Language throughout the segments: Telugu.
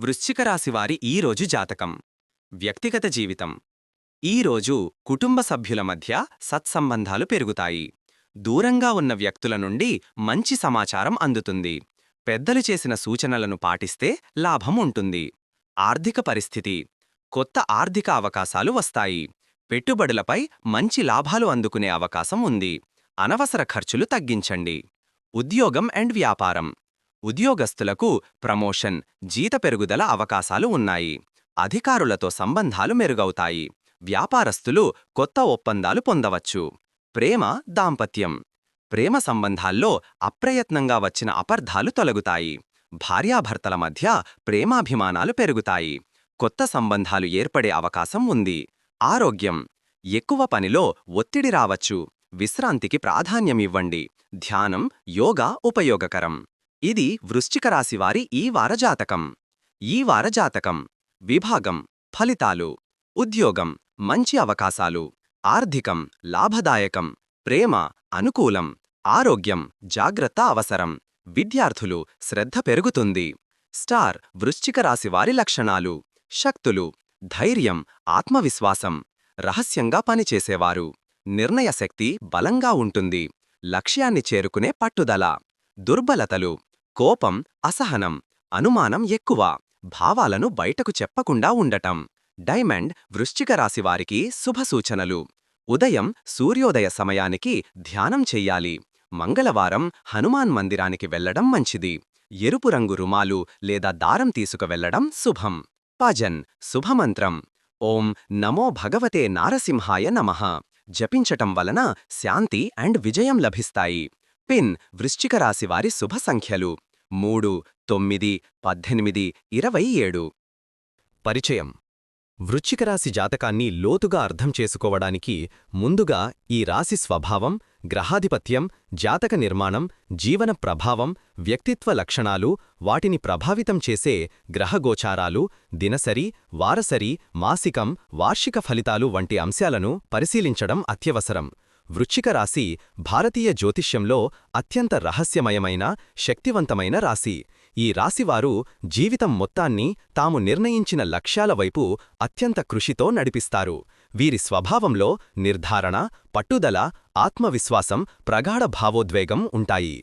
వృశ్చిక రాశివారి ఈరోజు జాతకం. వ్యక్తిగత జీవితం. ఈరోజు కుటుంబ సభ్యుల మధ్య సత్సంబంధాలు పెరుగుతాయి. దూరంగా ఉన్న వ్యక్తుల నుండి మంచి సమాచారం అందుతుంది. పెద్దలు చేసిన సూచనలను పాటిస్తే లాభం ఉంటుంది. ఆర్థిక పరిస్థితి. కొత్త ఆర్థిక అవకాశాలు వస్తాయి. పెట్టుబడులపై మంచి లాభాలు అందుకునే అవకాశం ఉంది. అనవసర ఖర్చులు తగ్గించండి. ఉద్యోగం అండ్ వ్యాపారం. ఉద్యోగస్తులకు ప్రమోషన్ జీత పెరుగుదల అవకాశాలు ఉన్నాయి. అధికారులతో సంబంధాలు మెరుగవుతాయి. వ్యాపారస్తులు కొత్త ఒప్పందాలు పొందవచ్చు. ప్రేమ దాంపత్యం. ప్రేమ సంబంధాల్లో అప్రయత్నంగా వచ్చిన అపర్ధాలు తొలగుతాయి. భార్యాభర్తల మధ్య ప్రేమాభిమానాలు పెరుగుతాయి. కొత్త సంబంధాలు ఏర్పడే అవకాశం ఉంది. ఆరోగ్యం. ఎక్కువ పనిలో ఒత్తిడి రావచ్చు. విశ్రాంతికి ప్రాధాన్యమివ్వండి. ధ్యానం యోగా ఉపయోగకరం. ఇది వృశ్చిక రాశివారి ఈ వారజాతకం. ఈ వారజాతకం విభాగం ఫలితాలు ఉద్యోగం మంచి అవకాశాలు ఆర్థికం లాభదాయకం ప్రేమ అనుకూలం ఆరోగ్యం జాగ్రత్త అవసరం విద్యార్థులు శ్రద్ధ పెరుగుతుంది. స్టార్ వృశ్చిక రాశివారి లక్షణాలు శక్తులు ధైర్యం ఆత్మవిశ్వాసం రహస్యంగా పనిచేసేవారు నిర్ణయశక్తి బలంగా ఉంటుంది లక్ష్యాన్ని చేరుకునే పట్టుదల దుర్బలతలు కోపం అసహనం అనుమానం ఎక్కువ. భావాలను బయటకు చెప్పకుండా ఉండటం. డైమండ్ వృశ్చిక రాశివారికి శుభసూచనలు ఉదయం సూర్యోదయ సమయానికి ధ్యానం చెయ్యాలి. మంగళవారం హనుమాన్ మందిరానికి వెళ్ళడం మంచిది. ఎరుపు రంగు రుమాలు లేదా దారం తీసుకువెళ్ళడం శుభం. పజన్ శుభమంత్రం. ఓం నమో భగవతే నారసింహాయ నమః. జపించటం వలన శాంతి అండ్ విజయం లభిస్తాయి. పిన్ వృశ్చిక రాశివారి శుభ సంఖ్యలు. మూడు తొమ్మిది పద్దెనిమిది ఇరవై ఏడు. పరిచయం. వృశ్చిక రాశి జాతకాన్ని లోతుగా అర్థం చేసుకోవడానికి ముందుగా ఈ రాశి స్వభావం గ్రహాధిపత్యం జాతక నిర్మాణం జీవన ప్రభావం వ్యక్తిత్వ లక్షణాలు వాటిని ప్రభావితం చేసే గ్రహగోచారాలు దినసరి వారసరి మాసికం వార్షిక ఫలితాలు వంటి అంశాలను పరిశీలించడం అత్యవసరం. వృశ్చిక రాశి భారతీయ జ్యోతిష్యంలో అత్యంత రహస్యమయమైన శక్తివంతమైన రాశి. ఈ రాశివారు జీవితం మొత్తాన్ని తాము నిర్ణయించిన లక్ష్యాల వైపు అత్యంత కృషితో నడిపిస్తారు. వీరి స్వభావంలో నిర్ధారణ పట్టుదల ఆత్మవిశ్వాసం ప్రగాఢ భావోద్వేగం ఉంటాయి.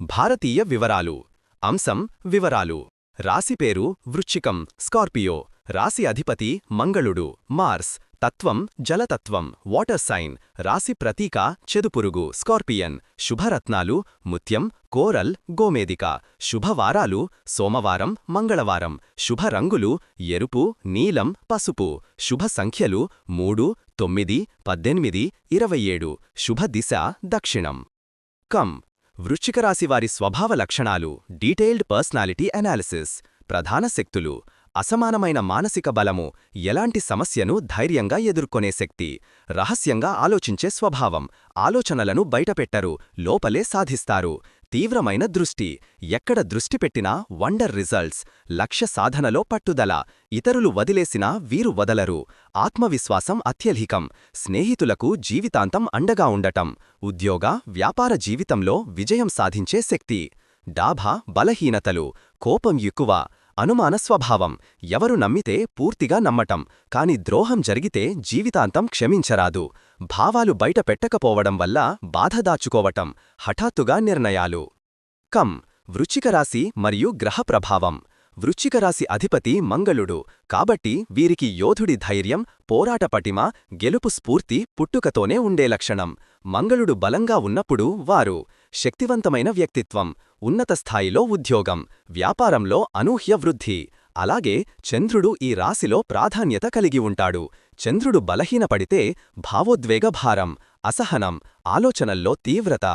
భారతీయ వివరాలు. అంశం వివరాలు. రాశి పేరు వృశ్చికం స్కార్పియో. రాశి అధిపతి మంగళుడు మార్స్. తత్వం జలతత్వం వాటర్ సైన్ రాశి ప్రతీక చెదుపురుగు స్కార్పియన్ శుభరత్నాలు ముత్యం కోరల్ గోమేదిక శుభవారాలు సోమవారం మంగళవారం శుభ రంగులు ఎరుపు నీలం పసుపు శుభ సంఖ్యలు మూడు తొమ్మిది పద్దెనిమిది ఇరవై ఏడు శుభ దిశ దక్షిణం. కం. వృశ్చికరాశివారి స్వభావ లక్షణాలు డీటెయిల్డ్ పర్సనాలిటీ అనాలిసిస్ ప్రధాన శక్తులు అసమానమైన మానసిక బలము ఎలాంటి సమస్యను ధైర్యంగా ఎదుర్కొనే శక్తి రహస్యంగా ఆలోచించే స్వభావం ఆలోచనలను బయటపెట్టరు లోపలే సాధిస్తారు. తీవ్రమైన దృష్టి ఎక్కడ దృష్టి పెట్టినా వండర్ రిజల్ట్స్ లక్ష్య సాధనలో పట్టుదల ఇతరులు వదిలేసినా వీరు వదలరు. ఆత్మవిశ్వాసం అత్యధికం స్నేహితులకు జీవితాంతం అండగా ఉండటం ఉద్యోగ వ్యాపార జీవితంలో విజయం సాధించే శక్తి. డాభా బలహీనతలు కోపం ఎక్కువ అనుమాన స్వభావం ఎవరు నమ్మితే పూర్తిగా నమ్మటం. కాని ద్రోహం జరిగితే జీవితాంతం క్షమించరాదు. భావాలు బయట పెట్టకపోవడం వల్ల బాధ దాచుకోవటం. హఠాత్తుగా నిర్ణయాలు. కం. వృచ్చికరాశి మరియు గ్రహ ప్రభావం. వృచ్చికరాశి అధిపతి మంగళుడు. కాబట్టి వీరికి యోధుడి ధైర్యం పోరాట పటిమ గెలుపు స్ఫూర్తి పుట్టుకతోనే ఉండే లక్షణం. మంగళుడు బలంగా ఉన్నప్పుడు వారు శక్తివంతమైన వ్యక్తిత్వం ఉన్నత స్థాయిలో ఉద్యోగం వ్యాపారంలో అనూహ్య వృద్ధి. అలాగే చంద్రుడు ఈ రాశిలో ప్రాధాన్యత కలిగి ఉంటాడు. చంద్రుడు బలహీనపడితే భావోద్వేగ భారం అసహనం ఆలోచనల్లో తీవ్రత.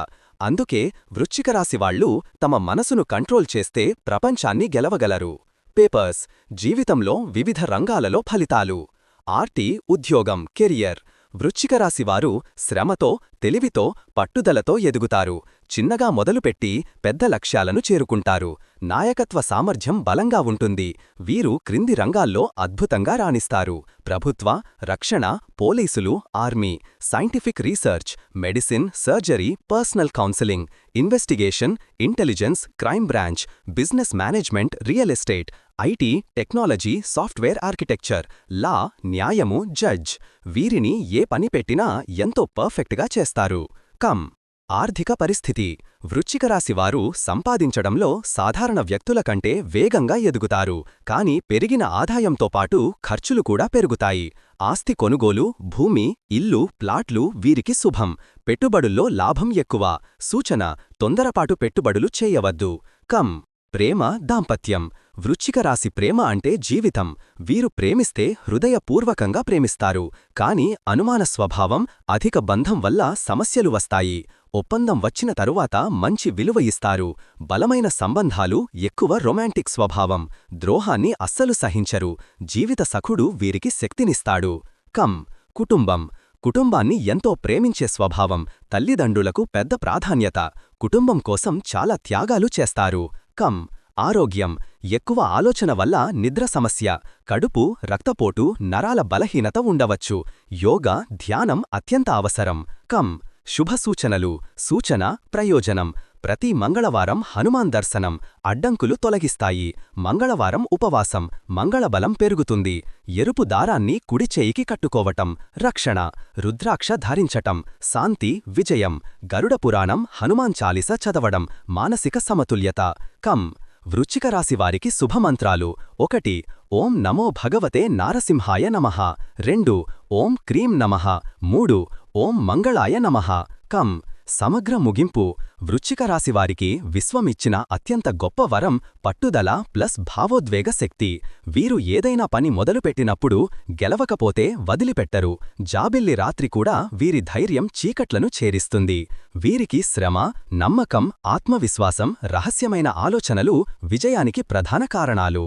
అందుకే వృశ్చికరాశివాళ్ళు తమ మనసును కంట్రోల్ చేస్తే ప్రపంచాన్ని గెలవగలరు. పేపర్స్ జీవితంలో వివిధ రంగాలలో ఫలితాలు. ఆర్టీ ఉద్యోగం కెరియర్. వృశ్చికరాశివారు శ్రమతో తెలివితో పట్టుదలతో ఎదుగుతారు. చిన్నగా మొదలుపెట్టి పెద్ద లక్ష్యాలను చేరుకుంటారు. నాయకత్వ సామర్థ్యం బలంగా ఉంటుంది. వీరు క్రింది రంగాల్లో అద్భుతంగా రాణిస్తారు. ప్రభుత్వ రక్షణ పోలీసులు army scientific research medicine surgery personal counselling investigation intelligence crime branch business management real estate IT technology software architecture law న్యాయము జడ్జ్. వీరిని ఏ పని పెట్టినా ఎంతో పర్ఫెక్ట్గా చేస్తారు. కమ్. ఆర్థిక పరిస్థితి. వృశ్చిక రాశివారు సంపాదించడంలో సాధారణ వ్యక్తుల కంటే వేగంగా ఎదుగుతారు. కాని పెరిగిన ఆదాయంతో పాటు ఖర్చులు కూడా పెరుగుతాయి. ఆస్తి కొనుగోలు భూమి ఇల్లు ప్లాట్లు వీరికి శుభం. పెట్టుబడుల్లో లాభం ఎక్కువ. సూచన తొందరపాటు పెట్టుబడులు చేయవద్దు. కం ప్రేమ దాంపత్యం. వృశ్చిక రాశి ప్రేమ అంటే జీవితం. వీరు ప్రేమిస్తే హృదయపూర్వకంగా ప్రేమిస్తారు. కాని అనుమాన స్వభావం అధిక బంధం వల్ల సమస్యలు వస్తాయి. ఒప్పందం వచ్చిన తరువాత మంచి విలువ ఇస్తారు. బలమైన సంబంధాలు ఎక్కువ రొమాంటిక్ స్వభావం ద్రోహాన్ని అస్సలు సహించరు. జీవిత సఖుడు వీరికి శక్తినిస్తాడు. కం. కుటుంబం. కుటుంబాన్ని ఎంతో ప్రేమించే స్వభావం తల్లిదండ్రులకు పెద్ద ప్రాధాన్యత కుటుంబం కోసం చాలా త్యాగాలు చేస్తారు. కం. ఆరోగ్యం. ఎక్కువ ఆలోచన వల్ల నిద్ర సమస్య కడుపు రక్తపోటు నరాల బలహీనత ఉండవచ్చు. యోగా ధ్యానం అత్యంత అవసరం. కం. శుభ సూచనలు సూచన ప్రయోజనం. ప్రతి మంగళవారం హనుమాన్ దర్శనం. అడ్డంకులు తొలగిస్తాయి. మంగళవారం ఉపవాసం. మంగళబలం పెరుగుతుంది. ఎరుపు దారాన్ని కుడిచేయికి కట్టుకోవటం. రక్షణ. రుద్రాక్ష ధరించటం. శాంతి విజయం. గరుడ పురాణం హనుమాన్ చాలిస చదవడం. మానసిక సమతుల్యత. కం. వృచ్చిక రాశివారికి శుభమంత్రాలు. ఒకటి ఓం నమో భగవతే నారసింహాయ నమః. రెండు ఓం క్రీం నమః. మూడు ఓం మంగళాయ నమః. కం. సమగ్ర ముగింపు. వృచ్చిక రాశివారికి విశ్వమిచ్చిన అత్యంత గొప్ప వరం పట్టుదల ప్లస్ భావోద్వేగ శక్తి. వీరు ఏదైనా పని మొదలుపెట్టినప్పుడు గెలవకపోతే వదిలిపెట్టరు. జాబిల్లి రాత్రి కూడా వీరి ధైర్యం చీకట్లను చేరిస్తుంది వీరికి శ్రమ నమ్మకం ఆత్మవిశ్వాసం రహస్యమైన ఆలోచనలు విజయానికి ప్రధాన కారణాలు.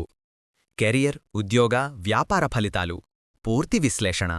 కెరియర్ ఉద్యోగ వ్యాపార ఫలితాలు. పూర్తి విశ్లేషణ.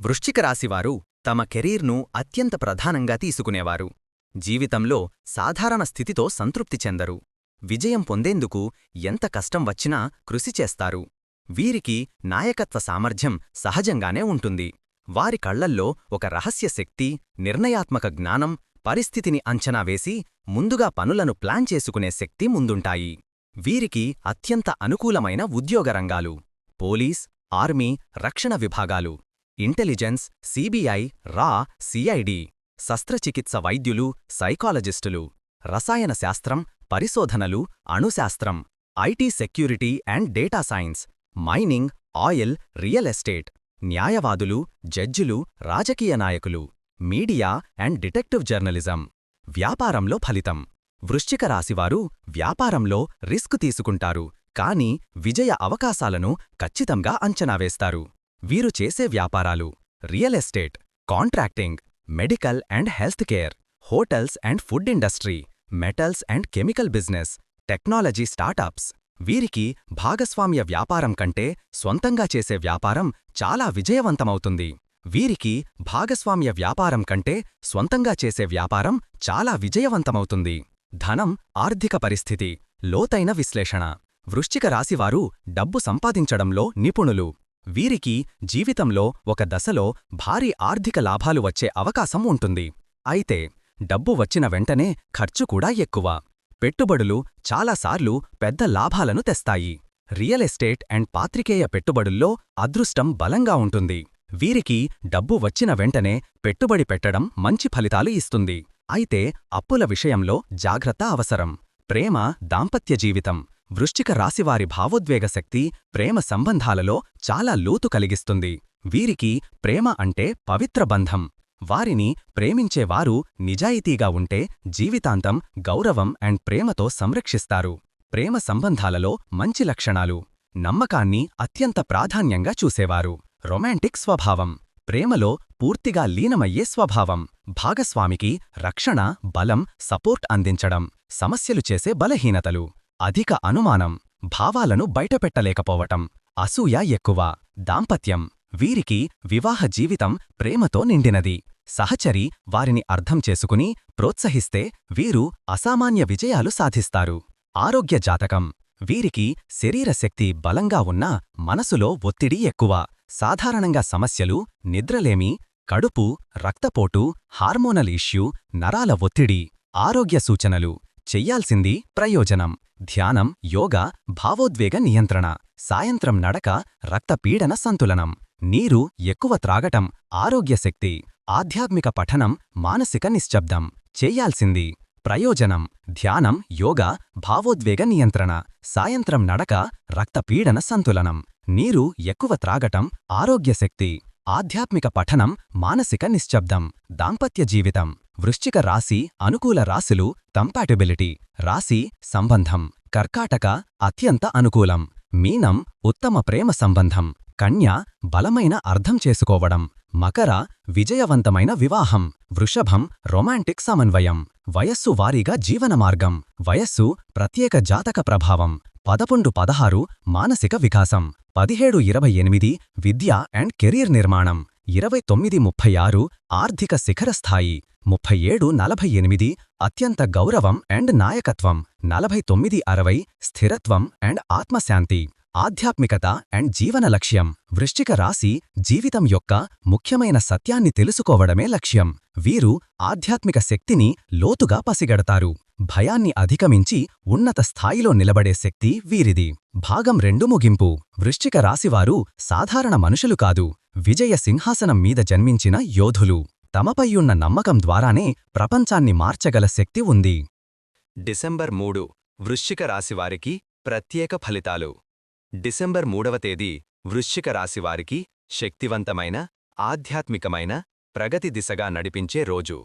వృశ్చిక రాశివారు తమ కెరీర్ను అత్యంత ప్రధానంగా తీసుకునేవారు. జీవితంలో సాధారణ స్థితితో సంతృప్తి చెందరు. విజయం పొందేందుకు ఎంత కష్టం వచ్చినా కృషి చేస్తారు. వీరికి నాయకత్వ సామర్థ్యం సహజంగానే ఉంటుంది. వారి కళ్ళల్లో ఒక రహస్య శక్తి నిర్ణయాత్మక జ్ఞానం పరిస్థితిని అంచనా వేసి ముందుగా పనులను ప్లాన్ చేసుకునే శక్తి ముందుంటాయి. వీరికి అత్యంత అనుకూలమైన ఉద్యోగరంగాలు పోలీస్ ఆర్మీ రక్షణ విభాగాలు. ఇంటెలిజెన్స్ సిబిఐ రా సిఐడి శస్త్రచికిత్స వైద్యులు సైకాలజిస్టులు రసాయన శాస్త్రం పరిశోధనలు అణుశాస్త్రం IT security and data science mining oil real estate న్యాయవాదులు జడ్జిలు రాజకీయ నాయకులు మీడియా అండ్ డిటెక్టివ్ జర్నలిజం. వ్యాపారంలో ఫలితం. వృశ్చిక రాశివారు వ్యాపారంలో రిస్క్ తీసుకుంటారు కాని విజయ అవకాశాలను ఖచ్చితంగా అంచనా వేస్తారు. వీరు చేసే వ్యాపారాలు real estate contracting medical and health care hotels and food industry metals and chemical business technology startups. వీరికి భాగస్వామ్య వ్యాపారం కంటే స్వంతంగా చేసే వ్యాపారం చాలా విజయవంతమవుతుంది. వీరికి భాగస్వామ్య వ్యాపారం కంటే స్వంతంగా చేసే వ్యాపారం చాలా విజయవంతమవుతుంది. ధనం ఆర్థిక పరిస్థితి లోతైన విశ్లేషణ. వృశ్చిక రాశివారు డబ్బు సంపాదించడంలో నిపుణులు. వీరికి జీవితంలో ఒక దశలో భారీ ఆర్థిక లాభాలు వచ్చే అవకాశం ఉంటుంది. అయితే డబ్బు వచ్చిన వెంటనే ఖర్చు కూడా ఎక్కువ. పెట్టుబడులు చాలాసార్లు పెద్ద లాభాలను తెస్తాయి. రియల్ ఎస్టేట్ అండ్ పాత్రికేయ పెట్టుబడుల్లో అదృష్టం బలంగా ఉంటుంది. వీరికి డబ్బు వచ్చిన వెంటనే పెట్టుబడి పెట్టడం మంచి ఫలితాలు ఇస్తుంది. అయితే అప్పుల విషయంలో జాగ్రత్త అవసరం. ప్రేమ దాంపత్య జీవితం. వృశ్చిక రాశివారి భావోద్వేగ శక్తి ప్రేమ సంబంధాలలో చాలా లోతు కలిగిస్తుంది. వీరికి ప్రేమ అంటే పవిత్ర బంధం. వారిని ప్రేమించేవారు నిజాయితీగా ఉంటే జీవితాంతం గౌరవం అండ్ ప్రేమతో సంరక్షిస్తారు. ప్రేమ సంబంధాలలో మంచి లక్షణాలు నమ్మకాన్ని అత్యంత ప్రాధాన్యంగా చూసేవారు. రొమాంటిక్ స్వభావం ప్రేమలో పూర్తిగా లీనమయ్యే స్వభావం భాగస్వామికి రక్షణ బలం సపోర్ట్ అందించడం సమస్యలు చేసే బలహీనతలు. అధిక అనుమానం భావాలను బయటపెట్టలేకపోవటం అసూయ ఎక్కువ దాంపత్యం. వీరికి వివాహ జీవితం ప్రేమతో నిండినది. సహచరి వారిని అర్థం చేసుకుని ప్రోత్సహిస్తే వీరు అసామాన్య విజయాలు సాధిస్తారు. ఆరోగ్య జాతకం. వీరికి శరీరశక్తి బలంగా ఉన్నా మనసులో ఒత్తిడి ఎక్కువ. సాధారణంగా సమస్యలు నిద్రలేమి కడుపు రక్తపోటు హార్మోనల్ ఇష్యూ నరాల ఒత్తిడి ఆరోగ్య సూచనలు. చెయ్యాల్సింది ప్రయోజనం. ధ్యానం యోగా భావోద్వేగ నియంత్రణ. సాయంత్రం నడక రక్తపీడన సంతులనం. నీరు ఎక్కువ త్రాగటం ఆరోగ్యశక్తి ఆధ్యాత్మిక పఠనం మానసిక నిశ్శబ్దం. చేయాల్సింది ప్రయోజనం. ధ్యానం యోగా భావోద్వేగ నియంత్రణ. సాయంత్రం నడక రక్తపీడన సంతులనం. నీరు ఎక్కువ త్రాగటం ఆరోగ్యశక్తి ఆధ్యాత్మిక పఠనం మానసిక నిశ్శబ్దం. దాంపత్య జీవితం. వృశ్చిక రాశి అనుకూల రాశులు కంపాటిబిలిటీ రాశి సంబంధం. కర్కాటక అత్యంత అనుకూలం. మీనం ఉత్తమ ప్రేమ సంబంధం. కన్య బలమైన అర్థం చేసుకోవడం. మకర విజయవంతమైన వివాహం. వృషభం రొమాంటిక్ సమన్వయం. వయస్సు వారీగా జీవన మార్గం. వయస్సు ప్రత్యేక జాతక ప్రభావం. పదకొండు పదహారు మానసిక వికాసం. పదిహేడు ఇరవై ఎనిమిది విద్య అండ్ కెరీర్ నిర్మాణం. ఇరవై తొమ్మిది ముప్పై ఆరు ఆర్థిక శిఖరస్థాయి ముప్పై ఏడు నలభై ఎనిమిది అత్యంత గౌరవం అండ్ నాయకత్వం నలభై తొమ్మిది అరవై స్థిరత్వం అండ్ ఆత్మశాంతి. ఆధ్యాత్మికత అండ్ జీవన లక్ష్యం. వృశ్చిక రాశి జీవితం యొక్క ముఖ్యమైన సత్యాన్ని తెలుసుకోవడమే లక్ష్యం. వీరు ఆధ్యాత్మిక శక్తిని లోతుగా పసిగడతారు. భయాన్ని అధిగమించి ఉన్నత స్థాయిలో నిలబడే శక్తి వీరిది. భాగం రెండు ముగింపు. వృశ్చిక రాశివారు సాధారణ మనుషులు కాదు. విజయ సింహాసనం మీద జన్మించిన యోధులు. తమపైయున్న నమ్మకం ద్వారానే ప్రపంచాన్ని మార్చగల శక్తి ఉంది. డిసెంబర్ మూడు. వృశ్చిక రాశివారికి ప్రత్యేక ఫలితాలు. డిసెంబర్ మూడవ తేదీ వృశ్చిక రాశివారికి శక్తివంతమైన ఆధ్యాత్మికమైన ప్రగతి దిశగా నడిపించే రోజు.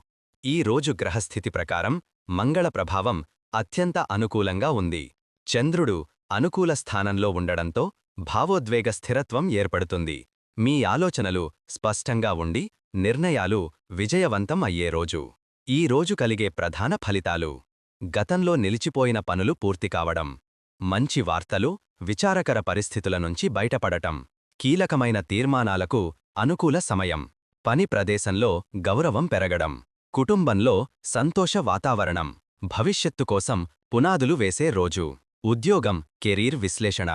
ఈ రోజు గ్రహస్థితి ప్రకారం మంగళ ప్రభావం అత్యంత అనుకూలంగా ఉంది. చంద్రుడు అనుకూల స్థానంలో ఉండడంతో భావోద్వేగ స్థిరత్వం ఏర్పడుతుంది. మీ ఆలోచనలు స్పష్టంగా ఉండి నిర్ణయాలు విజయవంతం అయ్యే రోజు. ఈ రోజు కలిగే ప్రధాన ఫలితాలు గతంలో నిలిచిపోయిన పనులు పూర్తి కావడం. మంచి వార్తలు విచారకర పరిస్థితుల నుంచి బయటపడటం కీలకమైన తీర్మానాలకు అనుకూల సమయం పని ప్రదేశంలో గౌరవం పెరగడం కుటుంబంలో సంతోష వాతావరణం భవిష్యత్తు కోసం పునాదులు వేసే రోజు ఉద్యోగం కెరీర్ విశ్లేషణ.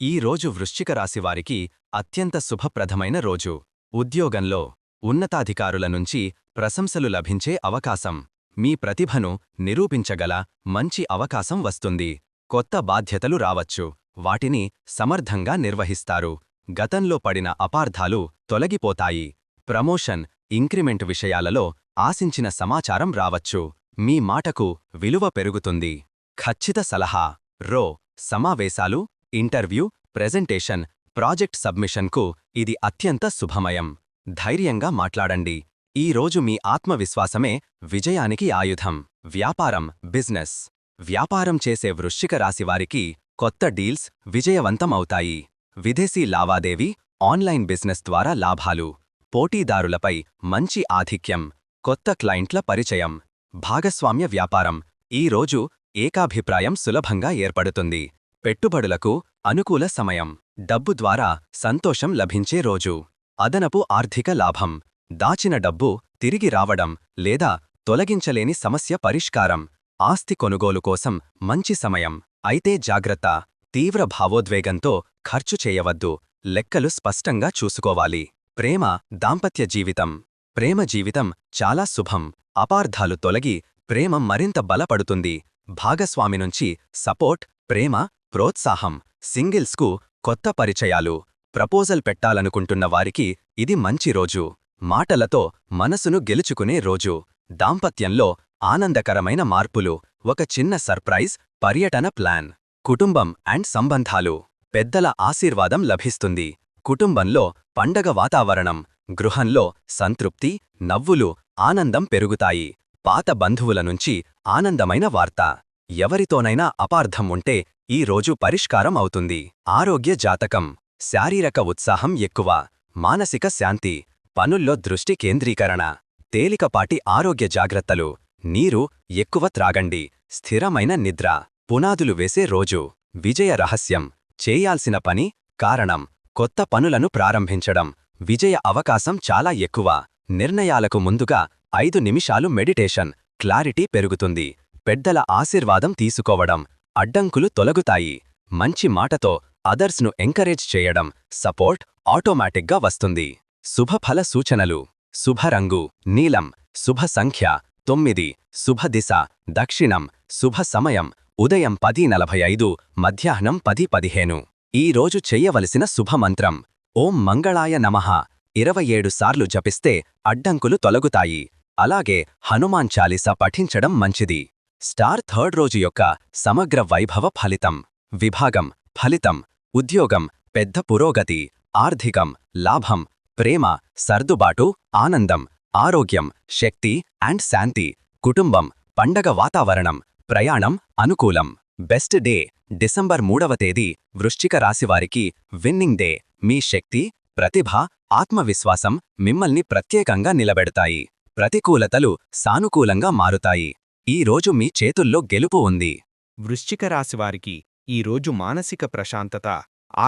ఈ రోజు వృశ్చిక రాశివారికి అత్యంత శుభప్రదమైన రోజు. ఉద్యోగంలో ఉన్నతాధికారుల నుంచి ప్రశంసలు లభించే అవకాశం. మీ ప్రతిభను నిరూపించగల మంచి అవకాశం వస్తుంది. కొత్త బాధ్యతలు రావచ్చు. వాటిని సమర్థంగా నిర్వహిస్తారు. గతంలో పడిన అపార్థాలు తొలగిపోతాయి. ప్రమోషన్ ఇంక్రిమెంట్ విషయాలలో ఆశించిన సమాచారం రావచ్చు. మీ మాటకు విలువ పెరుగుతుంది. ఖచ్చిత సలహా రో సమావేశాలు ఇంటర్వ్యూ ప్రెజెంటేషన్ ప్రాజెక్ట్ సబ్మిషన్కు ఇది అత్యంత శుభమయం. ధైర్యంగా మాట్లాడండి. ఈ రోజు మీ ఆత్మవిశ్వాసమే విజయానికి ఆయుధం. వ్యాపారం బిజినెస్. వ్యాపారం చేసే వృశ్చిక రాశివారికి కొత్త డీల్స్ విజయవంతం అవుతాయి విదేశీ లావాదేవీ ఆన్లైన్ బిజినెస్ ద్వారా లాభాలు. పోటీదారులపై మంచి ఆధిక్యం. కొత్త క్లయింట్ల పరిచయం. భాగస్వామ్య వ్యాపారం. ఈ రోజు ఏకాభిప్రాయం సులభంగా ఏర్పడుతుంది. పెట్టుబడులకు అనుకూల సమయం. డబ్బు ద్వారా సంతోషం లభించే రోజు. అదనపు ఆర్థిక లాభం. దాచిన డబ్బు తిరిగి రావడం లేదా తొలగించలేని సమస్య పరిష్కారం. ఆస్తి కొనుగోలు కోసం మంచి సమయం. అయితే జాగ్రత్త తీవ్ర భావోద్వేగంతో ఖర్చు చేయవద్దు. లెక్కలు స్పష్టంగా చూసుకోవాలి. ప్రేమ దాంపత్య జీవితం. ప్రేమ జీవితం చాలా శుభం. అపార్థాలు తొలగి ప్రేమ మరింత బలపడుతుంది. భాగస్వామి నుంచి సపోర్ట్ ప్రేమ ప్రోత్సాహం సింగిల్స్కు కొత్త పరిచయాలు. ప్రపోజల్ పెట్టాలనుకుంటున్న వారికి ఇది మంచి రోజు. మాటలతో మనసును గెలుచుకునే రోజు. దాంపత్యంలో ఆనందకరమైన మార్పులు ఒక చిన్న సర్ప్రైజ్ పర్యటన ప్లాన్ కుటుంబం అండ్ సంబంధాలు. పెద్దల ఆశీర్వాదం లభిస్తుంది. కుటుంబంలో పండగ వాతావరణం గృహంలో సంతృప్తి నవ్వులు ఆనందం పెరుగుతాయి. పాత బంధువుల నుంచి ఆనందమైన వార్త. ఎవరితోనైనా అపార్థం ఉంటే ఈ రోజు పరిష్కారం అవుతుంది. ఆరోగ్య జాతకం. శారీరక ఉత్సాహం ఎక్కువ. మానసిక శాంతి. పనుల్లో దృష్టి కేంద్రీకరణ. తేలికపాటి ఆరోగ్య జాగ్రత్తలు. నీరు ఎక్కువ త్రాగండి. స్థిరమైన నిద్ర. పునాదులు వేసే రోజు. విజయ రహస్యం. చేయాల్సిన పని కారణం. కొత్త పనులను ప్రారంభించడం. విజయ అవకాశం చాలా ఎక్కువ. నిర్ణయాలకు ముందుగా ఐదు నిమిషాలు మెడిటేషన్. క్లారిటీ పెరుగుతుంది. పెద్దల ఆశీర్వాదం తీసుకోవడం. అడ్డంకులు తొలగుతాయి. మంచి మాటతో అదర్స్ను ఎంకరేజ్ చేయడం. సపోర్ట్ ఆటోమేటిక్గా వస్తుంది. శుభఫల సూచనలు. శుభరంగు. నీలం. శుభ సంఖ్య. తొమ్మిది శుభ దిశ దక్షిణం శుభ సమయం ఉదయం పది నలభై ఐదు మధ్యాహ్నం పది పదిహేను. ఈరోజు చెయ్యవలసిన శుభమంత్రం. ఓం మంగళాయ నమః. ఇరవై ఏడు సార్లు జపిస్తే అడ్డంకులు తొలగుతాయి. అలాగే హనుమాన్ చాలీస పఠించడం మంచిది. స్టార్ థర్డ్ రోజు యొక్క సమగ్ర వైభవ ఫలితం. విభాగం ఫలితం ఉద్యోగం పెద్ద పురోగతి ఆర్థికం లాభం ప్రేమ సర్దుబాటు ఆనందం ఆరోగ్యం శక్తి అండ్ శాంతి కుటుంబం పండగ వాతావరణం ప్రయాణం అనుకూలం. బెస్ట్ డే డిసెంబర్ మూడవ తేదీ వృశ్చిక రాశివారికి విన్నింగ్ డే. మీ శక్తి ప్రతిభ ఆత్మవిశ్వాసం మిమ్మల్ని ప్రత్యేకంగా నిలబెడతాయి. ప్రతికూలతలు సానుకూలంగా మారుతాయి. ఈ రోజు మీ చేతుల్లో గెలుపు ఉంది. వృశ్చిక రాశివారికి ఈరోజు మానసిక ప్రశాంతత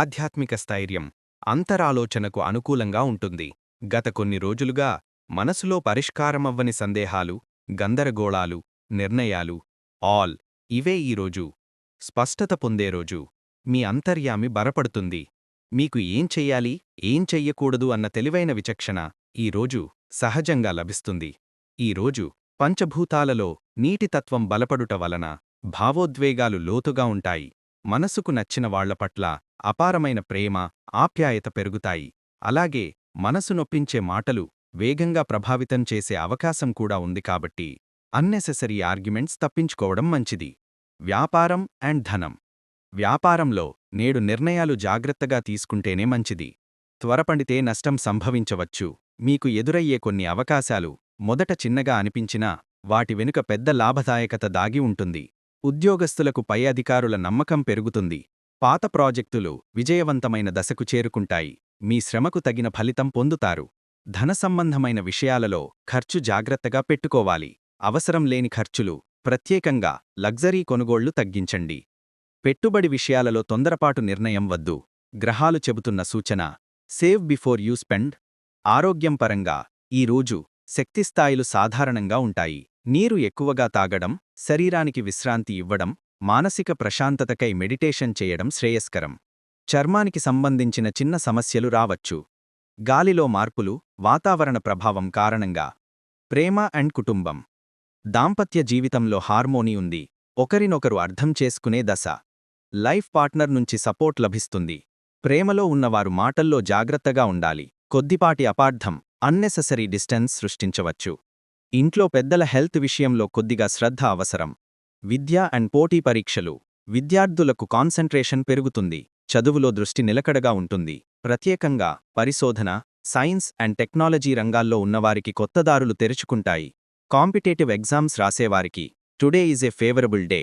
ఆధ్యాత్మిక స్థైర్యం అంతరాలోచనకు అనుకూలంగా ఉంటుంది. గత కొన్ని రోజులుగా మనసులో పరిష్కారమవ్వని సందేహాలు గందరగోళాలు నిర్ణయాలు ఆల్ ఇవే ఈరోజు స్పష్టత పొందే రోజు. మీ అంతర్యామి బరపడుతుంది. మీకు ఏం చెయ్యాలి ఏం చెయ్యకూడదు అన్న తెలివైన విచక్షణ ఈరోజు సహజంగా లభిస్తుంది. ఈరోజు పంచభూతాలలో నీటితత్వం బలపడుట వలన భావోద్వేగాలు లోతుగా ఉంటాయి. మనసుకు నచ్చిన వాళ్ళపట్ల అపారమైన ప్రేమ ఆప్యాయత పెరుగుతాయి. అలాగే మనసు నొప్పించే మాటలు వేగంగా ప్రభావితం చేసే అవకాశం కూడా ఉంది కాబట్టి అన్నెసెసరీ ఆర్గ్యుమెంట్స్ తప్పించుకోవడం మంచిది. వ్యాపారం అండ్ ధనం. వ్యాపారంలో నేడు నిర్ణయాలు జాగ్రత్తగా తీసుకుంటేనే మంచిది. త్వరపడితే నష్టం సంభవించవచ్చు. మీకు ఎదురయ్యే కొన్ని అవకాశాలు మొదట చిన్నగా అనిపించినా వాటి వెనుక పెద్ద లాభదాయకత దాగి ఉంటుంది. ఉద్యోగస్తులకు పై అధికారుల నమ్మకం పెరుగుతుంది. పాత ప్రాజెక్టులు విజయవంతమైన దశకు చేరుకుంటాయి. మీ శ్రమకు తగిన ఫలితం పొందుతారు. ధన సంబంధమైన విషయాలలో ఖర్చు జాగ్రత్తగా పెట్టుకోవాలి. అవసరం లేని ఖర్చులు ప్రత్యేకంగా లగ్జరీ కొనుగోళ్ళు తగ్గించండి. పెట్టుబడి విషయాలలో తొందరపాటు నిర్ణయం వద్దు. గ్రహాలు చెబుతున్న సూచన సేవ్ బిఫోర్ యూ స్పెండ్. ఆరోగ్యం పరంగా ఈ రోజు శక్తిస్థాయిలు సాధారణంగా ఉంటాయి. నీరు ఎక్కువగా తాగడం శరీరానికి విశ్రాంతి ఇవ్వడం మానసిక ప్రశాంతతకై మెడిటేషన్ చేయడం శ్రేయస్కరం. చర్మానికి సంబంధించిన చిన్న సమస్యలు రావచ్చు. గాలిలో మార్పులు వాతావరణ ప్రభావం కారణంగా. ప్రేమ అండ్ కుటుంబం. దాంపత్య జీవితంలో హార్మోనీ ఉంది. ఒకరినొకరు అర్థం చేసుకునే దశ. లైఫ్ పార్ట్నర్ నుంచి సపోర్ట్ లభిస్తుంది. ప్రేమలో ఉన్నవారు మాటల్లో జాగ్రత్తగా ఉండాలి. కొద్దిపాటి అపార్థం అన్నెసెసరీ డిస్టెన్స్ సృష్టించవచ్చు. ఇంట్లో పెద్దల హెల్త్ విషయంలో కొద్దిగా శ్రద్ధ అవసరం. విద్య అండ్ పోటీ పరీక్షలు. విద్యార్థులకు కాన్సంట్రేషన్ పెరుగుతుంది. చదువులో దృష్టి నిలకడగా ఉంటుంది. ప్రత్యేకంగా పరిశోధన సైన్స్ అండ్ టెక్నాలజీ రంగాల్లో ఉన్నవారికి కొత్త దారులు తెరుచుకుంటాయి. Competitive exams రాసేవారికి today is a favourable day.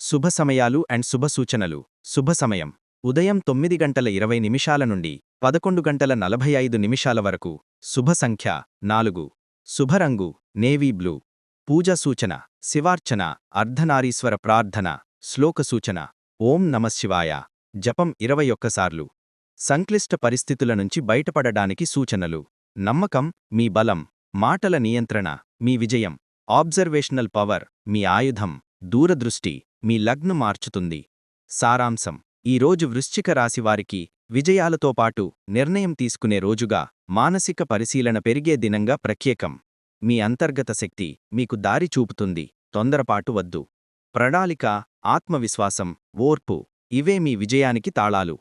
శుభ సమయాలు అండ్ శుభ సూచనలు. శుభ సమయం. ఉదయం తొమ్మిది గంటల ఇరవై నిమిషాల నుండి పదకొండు గంటల నలభై ఐదు నిమిషాల వరకు శుభ సంఖ్య నాలుగు. శుభరంగు నేవీ బ్లూ. పూజ సూచన శివార్చన అర్ధనారీశ్వర ప్రార్థన శ్లోక సూచన. ఓం నమశివాయ జపం ఇరవై ఒక్కసార్లు. సంక్లిష్ట పరిస్థితుల నుంచి బయటపడడానికి సూచనలు. నమ్మకం మీ బలం మాటల నియంత్రణ మీ విజయం ఆబ్జర్వేషనల్ పవర్ మీ ఆయుధం దూరదృష్టి మీ లగ్ను మార్చుతుంది. సారాంశం ఈరోజు వృశ్చిక రాశివారికి విజయాలతో పాటు నిర్ణయం తీసుకునే రోజుగా మానసిక పరిశీలన పెరిగే దినంగా ప్రత్యేకం. మీ అంతర్గత శక్తి మీకు దారి చూపుతుంది తొందరపాటు వద్దు. ప్రణాళిక ఆత్మవిశ్వాసం ఓర్పు ఇవే మీ విజయానికి తాళాలు.